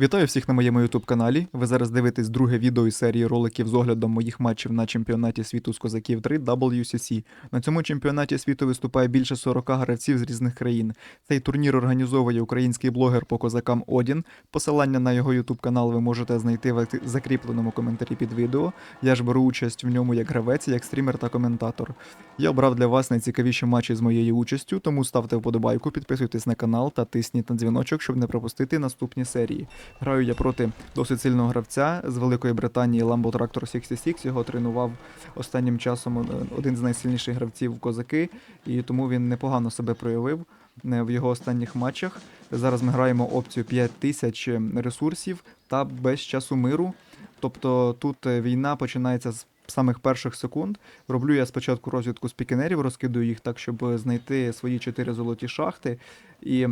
Вітаю всіх на моєму YouTube каналі. Ви зараз дивитесь друге відео із серії роликів з оглядом моїх матчів на чемпіонаті світу з козаків 3 WCC. На цьому чемпіонаті світу виступає більше 40 гравців з різних країн. Цей турнір організовує український блогер по козакам Одін. Посилання на його YouTube канал ви можете знайти в закріпленому коментарі під відео. Я ж беру участь в ньому як гравець, як стрімер та коментатор. Я обрав для вас найцікавіші матчі з моєю участю, тому ставте вподобайку, підписуйтесь на канал та тисніть на дзвіночок, щоб не пропустити наступні серії. Граю я проти досить сильного гравця з Великої Британії Lambo Tractor 66. Його тренував останнім часом е, один з найсильніших гравців козаки, і тому він непогано себе проявив е, в його останніх матчах. Зараз ми граємо опцію 5000 ресурсів та без часу миру. Тобто тут е, війна починається з самих перших секунд. Роблю я спочатку розвідку з пікінерів, розкидую їх так, щоб знайти свої чотири золоті шахти. І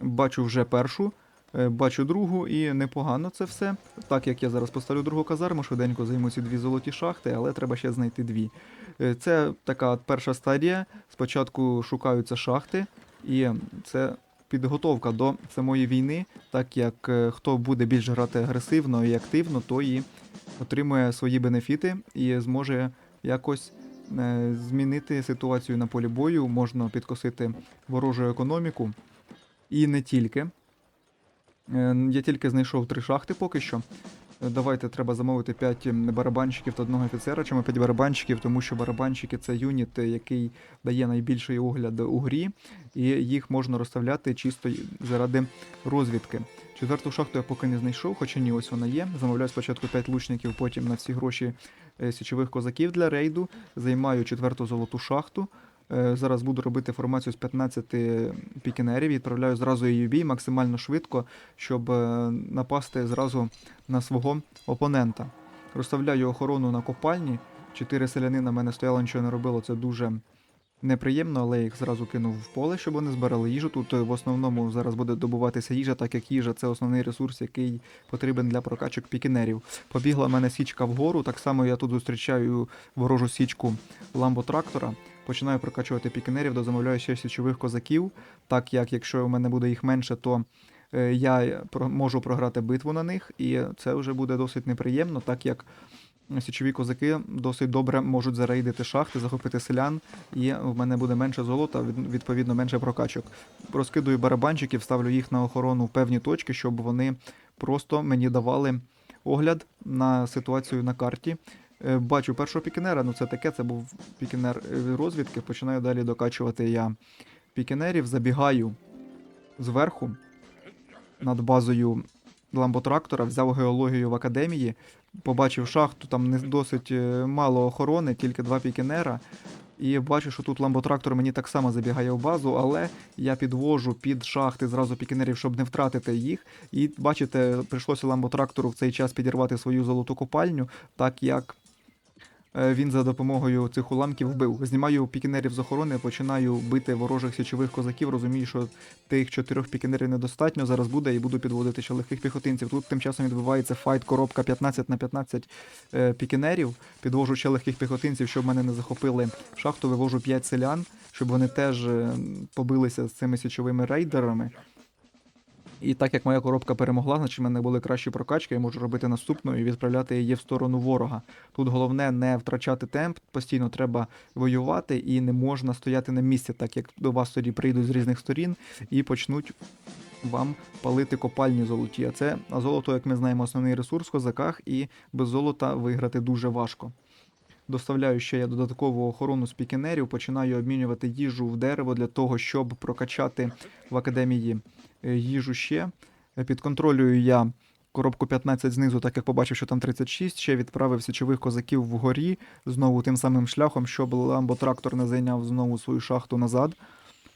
бачу вже першу. Е, Бачу другу і непогано це все. Так як я зараз поставлю другу казарму, швиденько займу ці дві золоті шахти, але треба ще знайти дві. Е, Це така перша стадія. Спочатку шукаються шахти, і це підготовка до самої війни, так як е, хто буде більш грати агресивно і активно, то і отримує свої бенефіти і зможе якось змінити ситуацію на полі бою, можна підкосити ворожу економіку. І не тільки. Е, Я тільки знайшов три шахти поки що. Е, Давайте треба замовити 5 барабанщиків та одного офіцера. Чому 5 барабанщиків? Тому що барабанщики це юніт, е, який дає найбільший огляд у грі, і їх можна розставляти чисто заради розвідки. Четверту шахту я поки не знайшов, хоча ні, ось вона є. Замовляю спочатку 5 лучників, потім на всі гроші січових козаків для рейду. Займаю четверту золоту шахту. Е, Зараз буду робити формацію з 15 пікінерів, відправляю зразу її в бій максимально швидко, щоб е, напасти зразу на свого опонента. Розставляю охорону на копальні. Чотири селяни на мене стояло, нічого не робило. Це дуже неприємно, але їх зразу кинув в поле, щоб вони збирали їжу. Тут е, в основному зараз буде добуватися їжа, так як їжа це основний ресурс, який потрібен для прокачок пікінерів. Побігла в мене січка вгору. Так само я тут зустрічаю ворожу січку ламбо-трактора. Починаю прокачувати пікінерів, дозамовляю ще січових козаків. Так як якщо у мене буде їх менше, то е, я можу програти битву на них, і це вже буде досить неприємно, так як січові козаки досить добре можуть зарейдити шахти, захопити селян, і в мене буде менше золота, від- відповідно менше прокачок. Розкидую барабанчиків, ставлю їх на охорону в певні точки, щоб вони просто мені давали огляд на ситуацію на карті. Е, Бачу першого пікінера, ну це таке, це був пікінер е, розвідки. Починаю далі докачувати я пікінерів, забігаю зверху над базою ламботрактора, взяв геологію в академії, побачив шахту, там не досить е, мало охорони, тільки два пікінера. І бачу, що тут ламботрактор мені так само забігає в базу, але я підвожу під шахти зразу пікінерів, щоб не втратити їх. І бачите, прийшлося ламботрактору в цей час підірвати свою золоту копальню, так як він за допомогою цих уламків вбив. Знімаю пікінерів з охорони, починаю бити ворожих січових козаків. Розумію, що тих чотирьох пікінерів недостатньо. Зараз буде і буду підводити ще легких піхотинців. Тут тим часом відбувається файт, коробка 15 на 15 е, пікінерів. Підвожу ще легких піхотинців, щоб мене не захопили шахту. Вивожу 5 селян, щоб вони теж е, побилися з цими січовими рейдерами. І так як моя коробка перемогла, значить в мене були кращі прокачки, я можу робити наступну і відправляти її в сторону ворога. Тут головне не втрачати темп, постійно треба воювати і не можна стояти на місці, так як до вас тоді прийдуть з різних сторін і почнуть вам палити копальні золоті. А це а золото, як ми знаємо, основний ресурс в козаках, і без золота виграти дуже важко. Доставляю ще я додаткову охорону з пікінерів, починаю обмінювати їжу в дерево для того, щоб прокачати в академії е, їжу ще. Підконтролюю я коробку 15 знизу, так як побачив, що там 36, ще відправив січових козаків вгорі знову тим самим шляхом, щоб ламботрактор не зайняв знову свою шахту назад.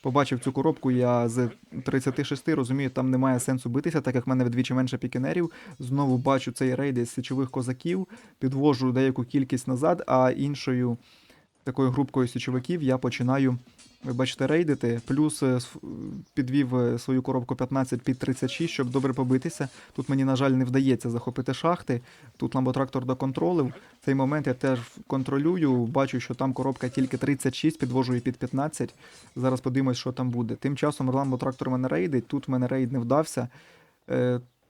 Побачив цю коробку, я з 36 розумію, там немає сенсу битися, так як в мене вдвічі менше пікінерів. Знову бачу цей рейд із січових козаків, підвожу деяку кількість назад, а іншою такою групкою січовиків я починаю, бачите, рейдити. Плюс е, підвів е, свою коробку 15 під 36, щоб добре побитися. Тут мені, на жаль, не вдається захопити шахти. Тут ламботрактор доконтролив. Цей момент я теж контролюю. Бачу, що там коробка тільки 36, підвожу її під 15. Зараз подивимось, що там буде. Тим часом ламботрактор мене рейдить. Тут мене рейд не вдався.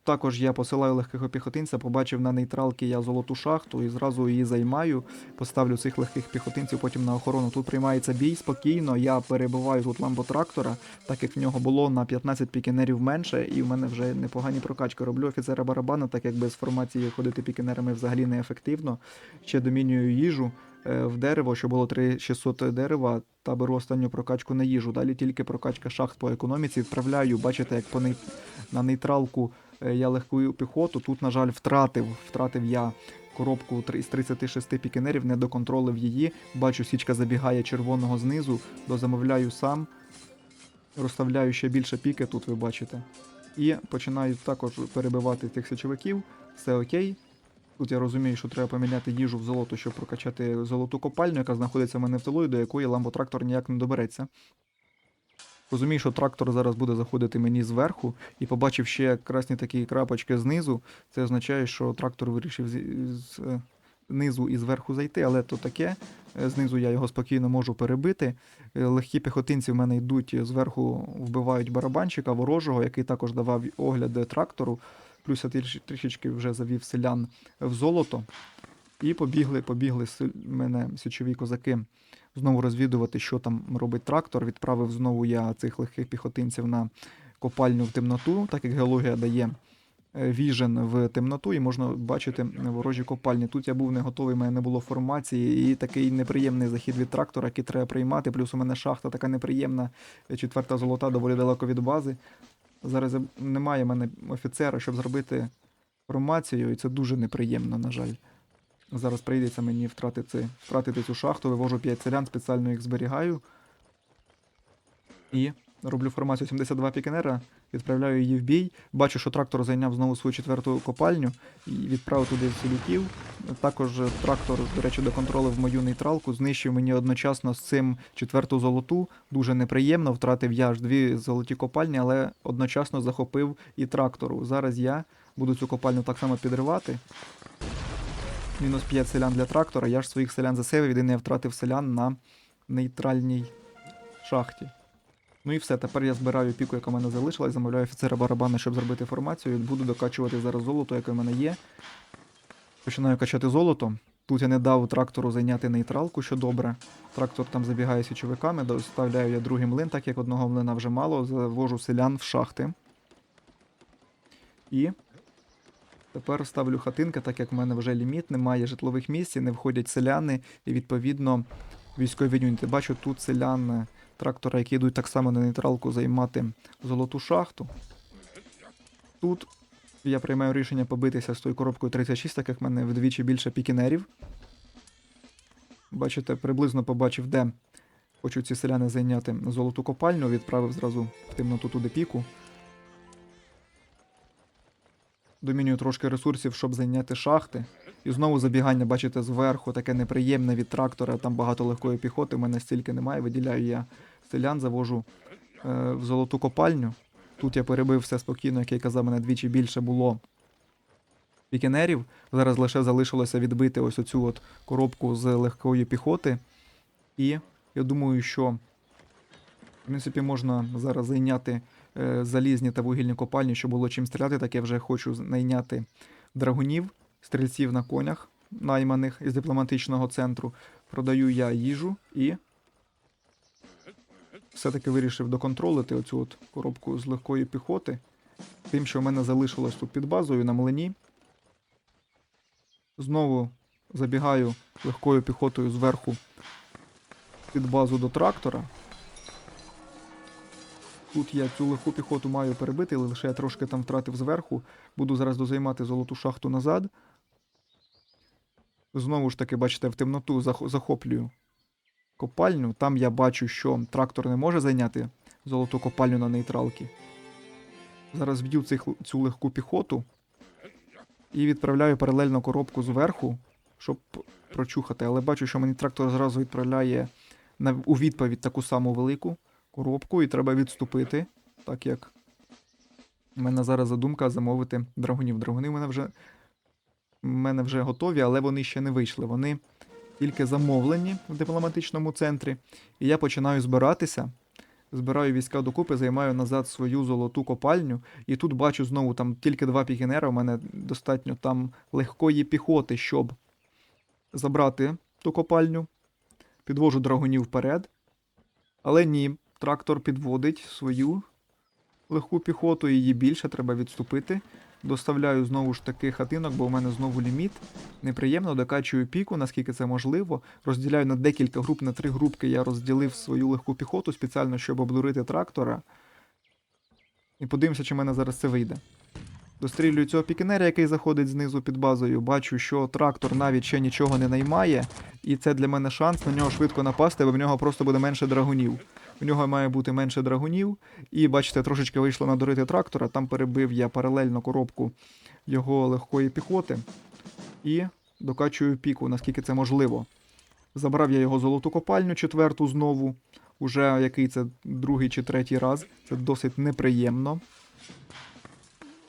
Також я посилаю легкого піхотинця, побачив на нейтралки я золоту шахту і зразу її займаю. Поставлю цих легких піхотинців потім на охорону. Тут приймається бій спокійно. Я перебиваю тут ламботрактора, так як в нього було на 15 пікінерів менше, і в мене вже непогані прокачки. Роблю офіцера барабана, так як без формації ходити пікінерами взагалі неефективно. Ще домінюю їжу е, в дерево, що було 3600 дерева, та беру останню прокачку на їжу. Далі тільки прокачка шахт по економіці. Відправляю, бачите, як по ней... на нейтралку я легкую піхоту. Тут, на жаль, втратив. Втратив я коробку з 36 пікінерів, не доконтролив її. Бачу, січка забігає червоного знизу, дозамовляю сам. Розставляю ще більше піки, тут ви бачите. І починаю також перебивати тих січовиків. Все окей. Тут я розумію, що треба поміняти їжу в золото, щоб прокачати золоту копальню, яка знаходиться в мене в тилу, до якої ламботрактор ніяк не добереться. Розумію, що трактор зараз буде заходити мені зверху, і побачив ще красні такі крапочки знизу. Це означає, що трактор вирішив з, з е, і зверху зайти, але то таке. Е, Знизу я його спокійно можу перебити. Е, Легкі піхотинці в мене йдуть зверху, вбивають барабанщика ворожого, який також давав огляд трактору. Плюс я трішечки вже завів селян в золото. І побігли, побігли мене січові козаки знову розвідувати, що там робить трактор. Відправив знову я цих легких піхотинців на копальню в темноту, так як геологія дає е, віжен в темноту, і можна бачити ворожі копальні. Тут я був не готовий, в мене не було формації, і такий неприємний захід від трактора, який треба приймати. Плюс у мене шахта така неприємна, четверта золота, доволі далеко від бази. Зараз немає в мене офіцера, щоб зробити формацію, і це дуже неприємно, на жаль. Зараз прийдеться мені втратити, втратити цю шахту, вивожу 5 селян, спеціально їх зберігаю. І роблю формацію 72 пікенера, відправляю її в бій. Бачу, що трактор зайняв знову свою четверту копальню і відправив туди селюків. Також трактор, до речі, доконтролив мою нейтралку, знищив мені одночасно з цим четверту золоту. Дуже неприємно. Втратив я аж дві золоті копальні, але одночасно захопив і трактору. Зараз я буду цю копальню так само підривати. Мінус 5 селян для трактора. Я ж своїх селян засейвив, єдине я втратив селян на нейтральній шахті. Ну і все, тепер я збираю піку, яка в мене залишилась, замовляю офіцера барабана, щоб зробити формацію. Буду докачувати зараз золото, яке в мене є. Починаю качати золото. Тут я не дав трактору зайняти нейтралку, що добре. Трактор там забігає січовиками, доставляю я другий млин, так як одного млина вже мало, завожу селян в шахти. І Тепер ставлю хатинки, так як в мене вже ліміт, немає житлових місць, не входять селяни, і відповідно військові юніти. Бачу тут селян е, трактора, які йдуть так само на нейтралку займати золоту шахту. Тут я приймаю рішення побитися з тою коробкою 36, так як в мене вдвічі більше пікінерів. Бачите, приблизно побачив, де хочуть ці селяни зайняти золоту копальню, відправив зразу в темноту туди піку. Домінюю трошки ресурсів, щоб зайняти шахти. І знову забігання, бачите, зверху, таке неприємне від трактора, там багато легкої піхоти, в мене стільки немає. Виділяю я селян, завожу е, в золоту копальню. Тут я перебив все спокійно, як я казав, мене двічі більше було пікінерів. Зараз лише залишилося відбити ось оцю от коробку з легкої піхоти. І я думаю, що в принципі можна зараз зайняти залізні та вугільні копальні, щоб було чим стріляти, так я вже хочу найняти драгунів, стрільців на конях, найманих із дипломатичного центру. Продаю я їжу і все-таки вирішив доконтролити оцю от коробку з легкої піхоти. Тим, що в мене залишилось тут під базою на млині. Знову забігаю легкою піхотою зверху під базу до трактора. Тут я цю легку піхоту маю перебити, але лише я трошки там втратив зверху. Буду зараз дозаймати золоту шахту назад. Знову ж таки, бачите, в темноту захоплюю копальню. Там я бачу, що трактор не може зайняти золоту копальню на нейтралки. Зараз б'ю цю легку піхоту і відправляю паралельно коробку зверху, щоб прочухати. Але бачу, що мені трактор зразу відправляє у відповідь таку саму велику коробку, і треба відступити, так як в мене зараз задумка замовити драгунів. Драгуни в мене вже, в мене вже готові, але вони ще не вийшли. Вони тільки замовлені в дипломатичному центрі. І я починаю збиратися збираю війська докупи, займаю назад свою золоту копальню. І тут бачу знову там тільки два пікінера. У мене достатньо там легкої піхоти, щоб забрати ту копальню. Підвожу драгунів вперед. Але ні, трактор підводить свою легку піхоту, її більше треба відступити. Доставляю знову ж таки хатинок, бо у мене знову ліміт. Неприємно докачую піку, наскільки це можливо. Розділяю на декілька груп, на три групки я розділив свою легку піхоту спеціально, щоб обдурити трактора. І подивимося, чи в мене зараз це вийде. Дострілюю цього пікінера, який заходить знизу під базою. Бачу, що трактор навіть ще нічого не наймає, і це для мене шанс на нього швидко напасти, бо в нього просто буде менше драгунів. В нього має бути менше драгунів. І бачите, трошечки вийшло надурити трактора. Там перебив я паралельно коробку його легкої піхоти і докачую піку, наскільки це можливо. Забрав я його золоту копальню, четверту знову. Уже який це другий чи третій раз. Це досить неприємно.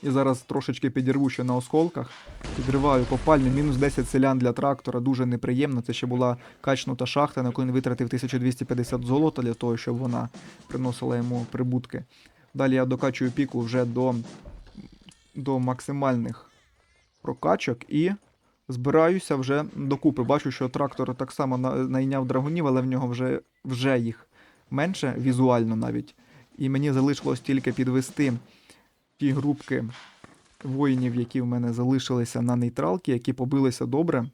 І зараз трошечки підірву ще на осколках. Підриваю копальню, мінус 10 селян для трактора, дуже неприємно. Це ще була качнута шахта, на яку він витратив 1250 золота для того, щоб вона приносила йому прибутки. Далі я докачую піку вже до, до максимальних прокачок і збираюся вже докупи. Бачу, що трактор так само найняв драгунів, але в нього вже, вже їх менше візуально навіть. І мені залишилось тільки підвести ті групки воїнів, які в мене залишилися на нейтралці, які побилися добре.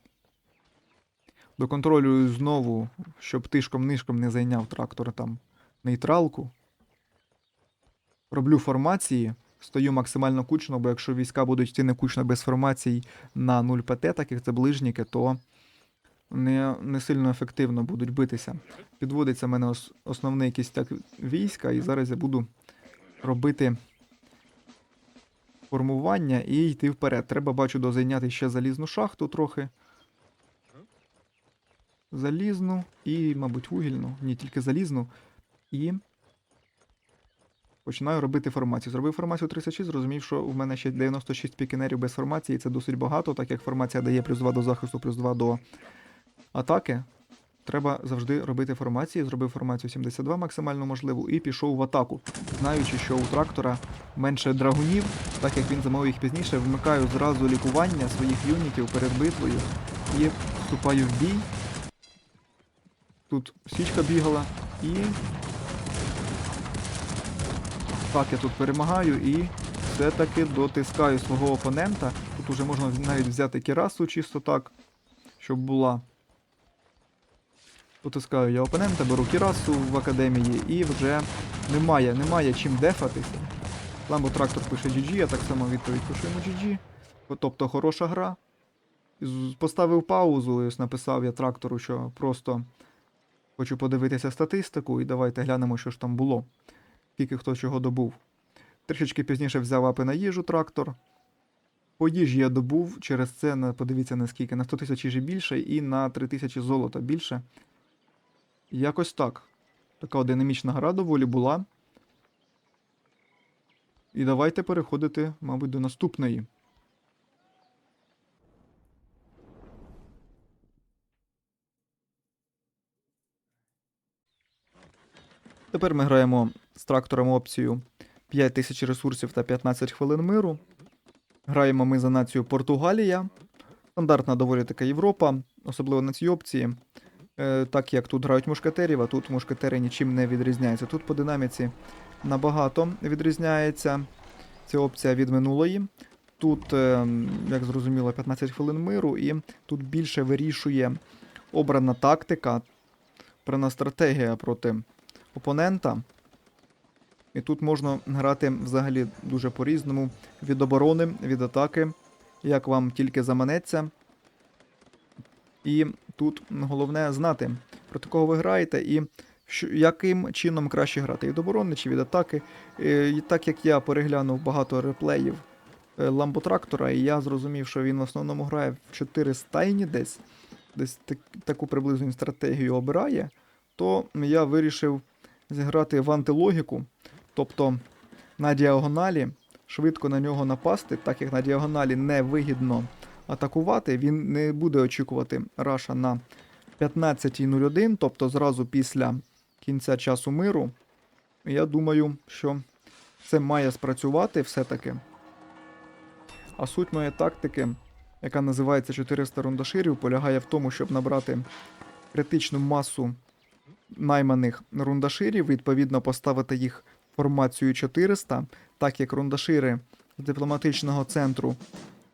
Доконтролюю знову, щоб тишком-нишком не зайняв трактор там нейтралку. Роблю формації, стою максимально кучно, бо якщо війська будуть йти не кучно без формацій на 0 ПТ, так як це ближніки, то не, не сильно ефективно будуть битися. Підводиться в мене основний кістяк війська, і зараз я буду робити формування і йти вперед. Треба, бачу, дозайняти ще залізну шахту трохи. Залізну і, мабуть, вугільну. Ні, тільки залізну. І. Починаю робити формацію. Зробив формацію 36, зрозумів, що в мене ще 96 пікінерів без формації, і це досить багато, так як формація дає плюс 2 до захисту, плюс 2 до атаки. Треба завжди робити формації. Зробив формацію 72 максимально можливу і пішов в атаку, знаючи, що у трактора менше драгунів, так як він замовив їх пізніше, вмикаю зразу лікування своїх юнітів перед битвою і вступаю в бій. Тут січка бігала і. Так, я тут перемагаю і все-таки дотискаю свого опонента. Тут уже можна навіть взяти кірасу чисто так, щоб була. Потискаю я опонента, беру кірасу в академії і вже немає, немає чим дефатися. Ламбо трактор пише GG, я так само відповідь пишу йому GG. Тобто хороша гра. Поставив паузу, і ось написав я трактору, що просто хочу подивитися статистику, і давайте глянемо, що ж там було. Скільки хто чого добув. Трішечки пізніше взяв апи на їжу трактор. По їжі я добув, через це подивіться наскільки, на 100 тисяч їжі більше і на 3 тисячі золота більше. Якось так. Така динамічна гра доволі була. І давайте переходити, мабуть, до наступної. Тепер ми граємо з трактором опцію 5000 ресурсів та 15 хвилин миру. Граємо ми за націю Португалія. Стандартна доволі така Європа, особливо на цій опції. Е, так як тут грають мушкетерів, а тут мушкетери нічим не відрізняються. Тут по динаміці набагато відрізняється ця опція від минулої. Тут, е, як зрозуміло, 15 хвилин миру, і тут більше вирішує обрана тактика, обрана стратегія проти опонента. І тут можна грати взагалі дуже по-різному. Від оборони, від атаки, як вам тільки заманеться. І тут головне знати, проти кого ви граєте, і що, яким чином краще грати. Від оборони чи від атаки. Е, І так як я переглянув багато реплеїв е, ламботрактора, і я зрозумів, що він в основному грає в 4 стайні десь, десь так, таку приблизну стратегію обирає, то я вирішив зіграти в антилогіку, тобто на діагоналі швидко на нього напасти, так як на діагоналі невигідно атакувати, він не буде очікувати раша на 15.01, тобто зразу після кінця часу миру. Я думаю, що це має спрацювати все-таки. А суть моєї тактики, яка називається 400 рундаширів, полягає в тому, щоб набрати критичну масу найманих рундаширів, відповідно поставити їх формацію 400, так як рундашири з дипломатичного центру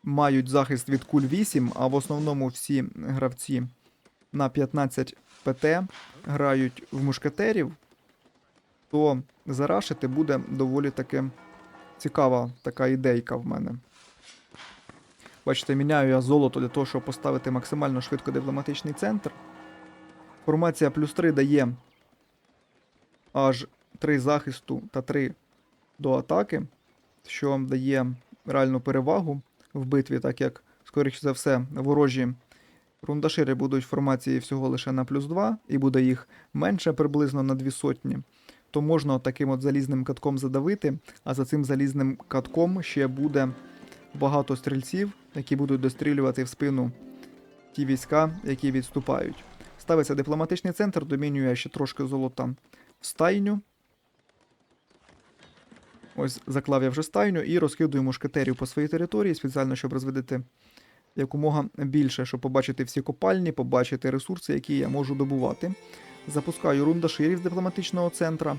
мають захист від куль 8, а в основному всі гравці на 15 ПТ грають в мушкетерів, то зарашити буде доволі таки цікава така ідейка в мене. Бачите, міняю я золото для того, щоб поставити максимально швидко дипломатичний центр. Формація плюс 3 дає аж 3 захисту та 3 до атаки, що дає реальну перевагу в битві, так як, скоріше за все, ворожі рундашири будуть в формації всього лише на плюс 2, і буде їх менше приблизно на 2 сотні. То можна таким от залізним катком задавити, а за цим залізним катком ще буде багато стрільців, які будуть дострілювати в спину ті війська, які відступають. Ставиться дипломатичний центр, домінює ще трошки золота в стайню. Ось заклав я вже стайню і розкидую мушкетерів по своїй території, спеціально, щоб розвидити якомога більше, щоб побачити всі копальні, побачити ресурси, які я можу добувати. Запускаю рундаширів з дипломатичного центра.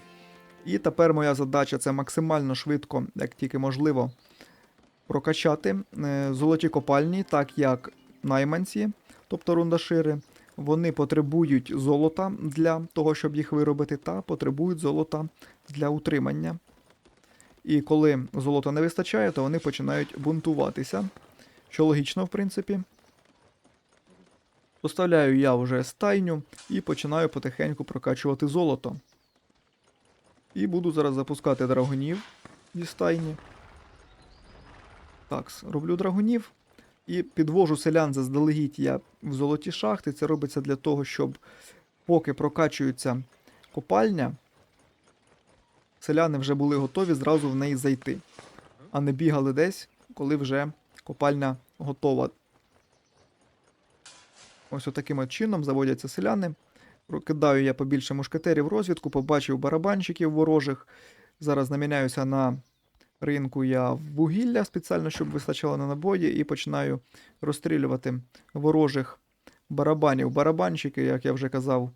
І тепер моя задача це максимально швидко, як тільки можливо, прокачати е, золоті копальні, так як найманці, тобто рундашири, вони потребують золота для того, щоб їх виробити, та потребують золота для утримання. І коли золота не вистачає, то вони починають бунтуватися. Що логічно, в принципі. Поставляю я вже стайню і починаю потихеньку прокачувати золото. І буду зараз запускати драгунів зі стайні. Так, роблю драгунів і підвожу селян заздалегідь я в золоті шахти. Це робиться для того, щоб поки прокачується копальня, селяни вже були готові зразу в неї зайти, а не бігали десь, коли вже копальня готова. Ось отаким от чином заводяться селяни. Кидаю я побільше мушкетерів розвідку, побачив барабанщиків ворожих. Зараз наміняюся на ринку я в вугілля спеціально, щоб вистачало на набої, і починаю розстрілювати ворожих барабанів. Барабанщики, як я вже казав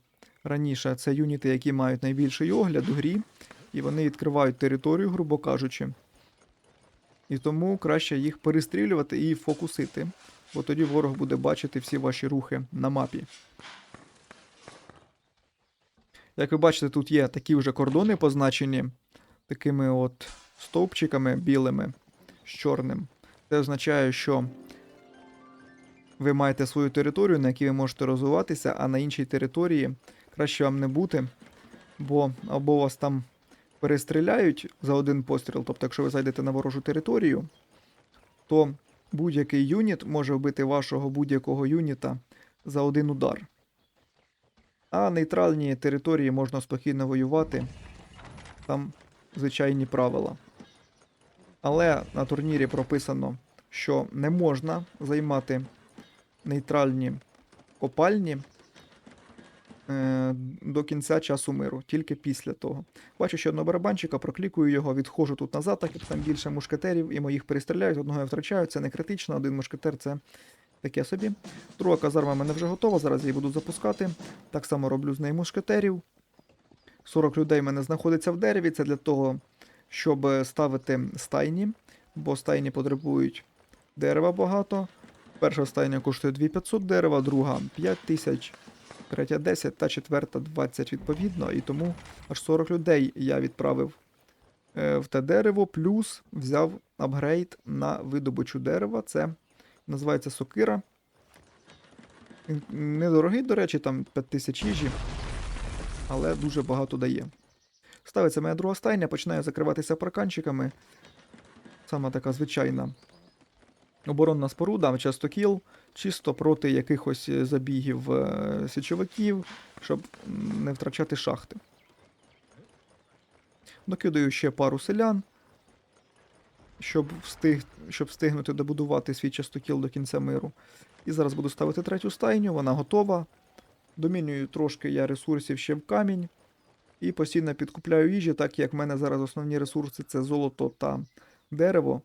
раніше, це юніти, які мають найбільший огляд у грі, і вони відкривають територію, грубо кажучи. І тому краще їх перестрілювати і фокусити, бо тоді ворог буде бачити всі ваші рухи на мапі. Як ви бачите, тут є такі вже кордони позначені такими от стовпчиками білими з чорним. Це означає, що ви маєте свою територію, на якій ви можете розвиватися, а на іншій території краще вам не бути, бо або вас там перестріляють за один постріл, тобто, якщо ви зайдете на ворожу територію, то будь-який юніт може вбити вашого будь-якого юніта за один удар. А нейтральні території можна спокійно воювати. Там звичайні правила. Але на турнірі прописано, що не можна займати нейтральні копальні е, до кінця часу миру, тільки після того. Бачу ще одного барабанчика, проклікую його, відходжу тут назад, так як там більше мушкетерів, і моїх перестріляють, одного я втрачаю, це не критично, один мушкетер це таке собі. Друга казарма в мене вже готова, зараз я її буду запускати. Так само роблю з нею мушкетерів. 40 людей в мене знаходиться в дереві, це для того, щоб ставити стайні, бо стайні потребують дерева багато. Перша стайня коштує 2500 дерева, друга 5000, третя 10 та четверта 20 відповідно. І тому аж 40 людей я відправив е, в те дерево, плюс взяв апгрейд на видобичу дерева. Це називається сокира. Недорогий, до речі, там 5000 їжі, але дуже багато дає. Ставиться моя друга стайня, починає закриватися парканчиками. Сама така звичайна оборонна споруда, частокіл, чисто проти якихось е, забігів е, січовиків, щоб не втрачати шахти. Докидаю ще пару селян, щоб, встиг, щоб встигнути добудувати свій частокіл до кінця миру. І зараз буду ставити третю стайню, вона готова. Домінюю трошки я ресурсів ще в камінь. І постійно підкупляю їжі, так як в мене зараз основні ресурси це золото та дерево.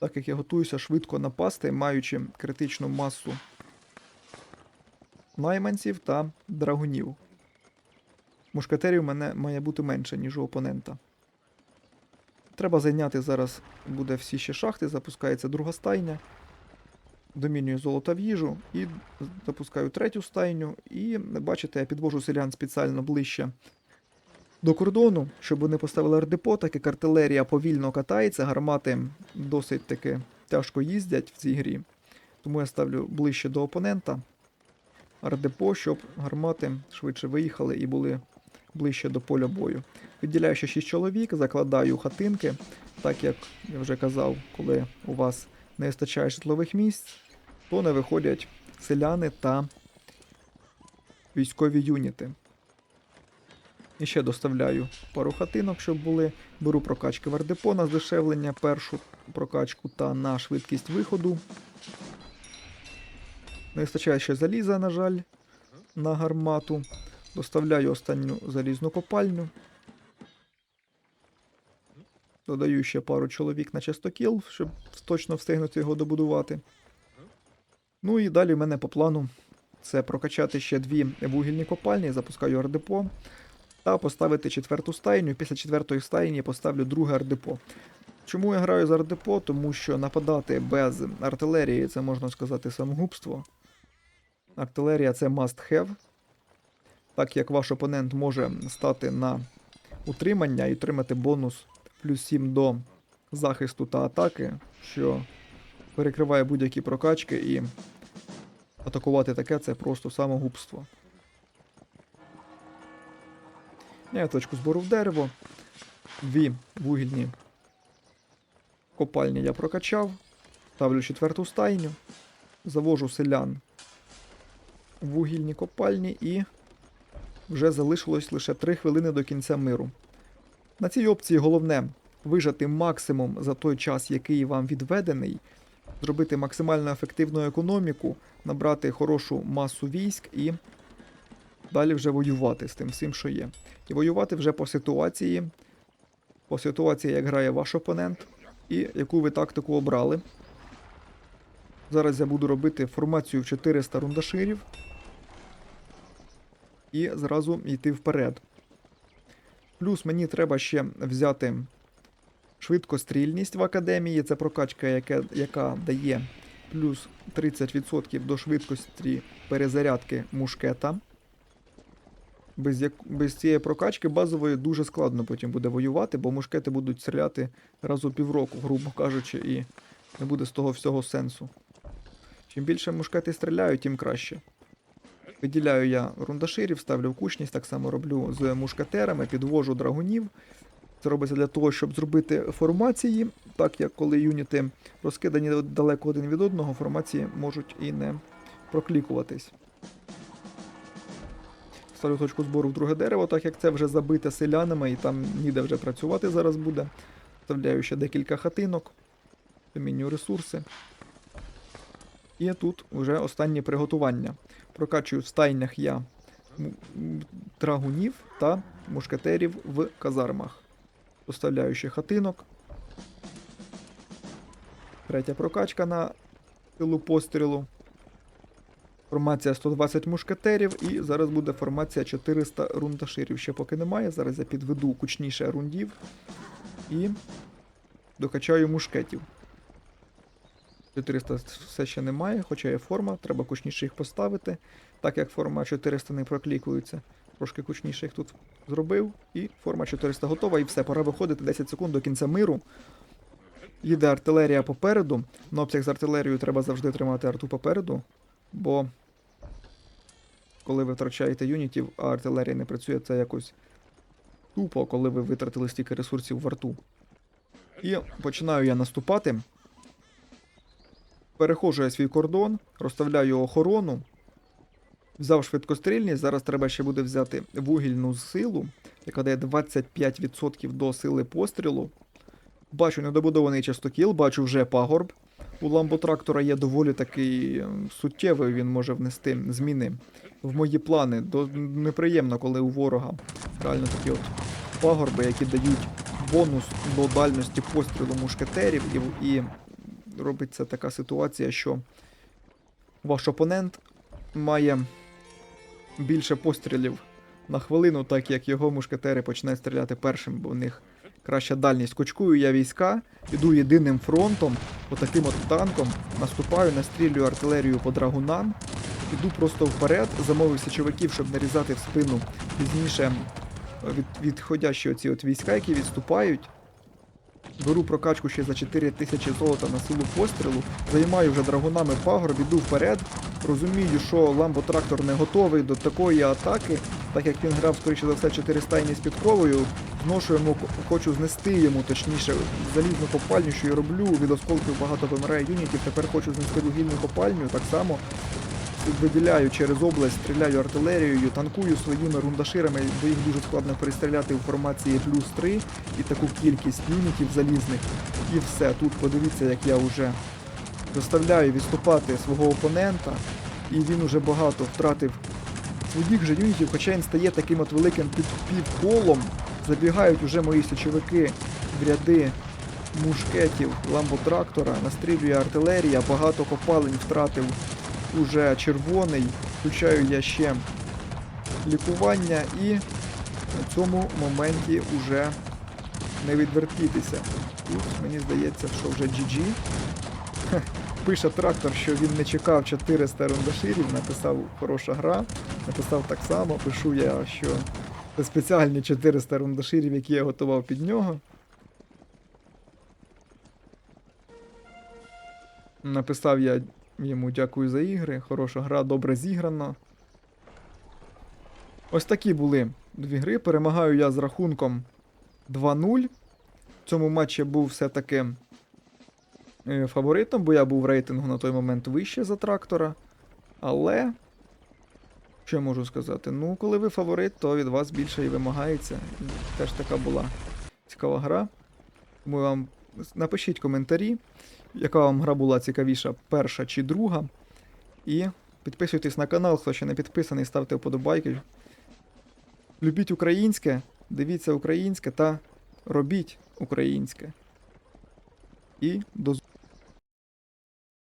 Так як я готуюся швидко напасти, маючи критичну масу найманців та драгунів. Мушкетерів мене має бути менше, ніж у опонента. Треба зайняти зараз буде всі ще шахти, запускається друга стайня. Домінюю золото в їжу і запускаю третю стайню. І бачите, я підвожу селян спеціально ближче до кордону, щоб вони поставили ардепо, так як артилерія повільно катається, гармати досить таки тяжко їздять в цій грі. Тому я ставлю ближче до опонента ардепо, щоб гармати швидше виїхали і були ближче до поля бою. Виділяю ще 6 чоловік, закладаю хатинки, так як я вже казав, коли у вас не вистачає житлових місць, то не виходять селяни та військові юніти. І ще доставляю пару хатинок, щоб були. Беру прокачки в ардепо на здешевлення, першу прокачку та на швидкість виходу. Не вистачає ще заліза, на жаль, на гармату. Доставляю останню залізну копальню. Додаю ще пару чоловік на частокіл, щоб точно встигнути його добудувати. Ну і далі в мене по плану це прокачати ще дві вугільні копальні, запускаю ардепо. Та поставити четверту стайню. Після четвертої стайні поставлю друге ардепо. Чому я граю з ардепо? Тому що нападати без артилерії це можна сказати самогубство. Артилерія це must have. Так як ваш опонент може стати на утримання і отримати бонус плюс 7 до захисту та атаки, що перекриває будь-які прокачки і атакувати таке це просто самогубство. Я точку збору в дерево. Дві вугільні копальні я прокачав. Ставлю четверту стайню. Завожу селян вугільні копальні і вже залишилось лише 3 хвилини до кінця миру. На цій опції головне вижати максимум за той час, який вам відведений, зробити максимально ефективну економіку, набрати хорошу масу військ і далі вже воювати з тим всім, що є. І воювати вже по ситуації, по ситуації, як грає ваш опонент, і яку ви тактику обрали. Зараз я буду робити формацію в 400 рундаширів і зразу йти вперед. Плюс мені треба ще взяти швидкострільність в академії. Це прокачка, яка, яка дає плюс 30% до швидкості перезарядки мушкета. Без, як... Без цієї прокачки базової дуже складно потім буде воювати, бо мушкети будуть стріляти раз у півроку, грубо кажучи, і не буде з того всього сенсу. Чим більше мушкети стріляють, тим краще. Виділяю я рундаширів, ставлю в кучність, так само роблю з мушкетерами, підвожу драгунів. Це робиться для того, щоб зробити формації, так як коли юніти розкидані далеко один від одного, формації можуть і не проклікуватись. Ставлю точку збору в друге дерево, так як це вже забите селянами і там ніде вже працювати зараз буде. Вставляю ще декілька хатинок, замінюю ресурси. І тут вже останнє приготування. Прокачую в стайнях я драгунів та мушкетерів в казармах. Поставляю ще хатинок. Третя прокачка на силу пострілу. Формація 120 мушкетерів, і зараз буде формація 400 рундаширів. Ще поки немає. Зараз я підведу кучніше рундів і докачаю мушкетів. 400 все ще немає, хоча є форма, треба кучніше їх поставити. Так як форма 400 не проклікується, трошки кучніше їх тут зробив. І форма 400 готова, і все, пора виходити 10 секунд до кінця миру. Їде артилерія попереду. На обсяг з артилерією треба завжди тримати арту попереду, бо коли ви втрачаєте юнітів, а артилерія не працює, це якось тупо, коли ви витратили стільки ресурсів в арту. І починаю я наступати. Перехожу я свій кордон, розставляю охорону. Взяв швидкострільність, зараз треба ще буде взяти вугільну силу, яка дає 25% до сили пострілу. Бачу недобудований частокіл, бачу вже пагорб. У ламботрактора є доволі такий е, суттєвий, він може внести зміни в мої плани. До неприємно, коли у ворога реально такі от пагорби, які дають бонус до дальності пострілу мушкетерів, і, і робиться така ситуація, що ваш опонент має більше пострілів на хвилину, так як його мушкетери починають стріляти першим, бо в них краща дальність. Кочкую я війська, іду єдиним фронтом, отаким от танком, наступаю, настрілюю артилерію по драгунам, іду просто вперед, замовив січовиків, щоб нарізати в спину пізніше від, відходящі оці от війська, які відступають. Беру прокачку ще за 4 тисячі золота на силу пострілу, займаю вже драгунами пагорб, іду вперед. Розумію, що ламботрактор не готовий до такої атаки, так як він грав, скоріше за все, 400 і з підковою. Зношу йому, хочу знести йому, точніше, залізну копальню, що я роблю. Від осколків багато вимирає юнітів. Тепер хочу знести вугільну копальню. Так само виділяю через область, стріляю артилерією, танкую своїми рундаширами, бо їх дуже складно перестріляти в формації плюс 3 і таку кількість юнітів залізних. І все. Тут подивіться, як я вже заставляю відступати свого опонента, і він уже багато втратив своїх же юнітів, хоча він стає таким от великим півколом. Забігають уже мої січовики в ряди мушкетів ламботрактора, настрілює артилерія, багато копалень втратив уже червоний. Включаю я ще лікування і на цьому моменті уже не відвертітися. Тут мені здається, що вже GG. Пише трактор, що він не чекав 400 рундаширів, написав хороша гра, написав так само, пишу я, що це спеціальні 400 рундаширів, які я готував під нього. Написав я йому дякую за ігри, хороша гра, добре зіграно. Ось такі були дві гри. Перемагаю я з рахунком 2-0. В цьому матчі був все-таки е, фаворитом, бо я був в рейтингу на той момент вище за трактора. Але. Що я можу сказати? Ну, коли ви фаворит, то від вас більше і вимагається. Теж така була цікава гра. Тому вам напишіть коментарі, яка вам гра була цікавіша, перша чи друга. І підписуйтесь на канал, хто ще не підписаний, ставте вподобайки. Любіть українське, дивіться українське та робіть українське. І до.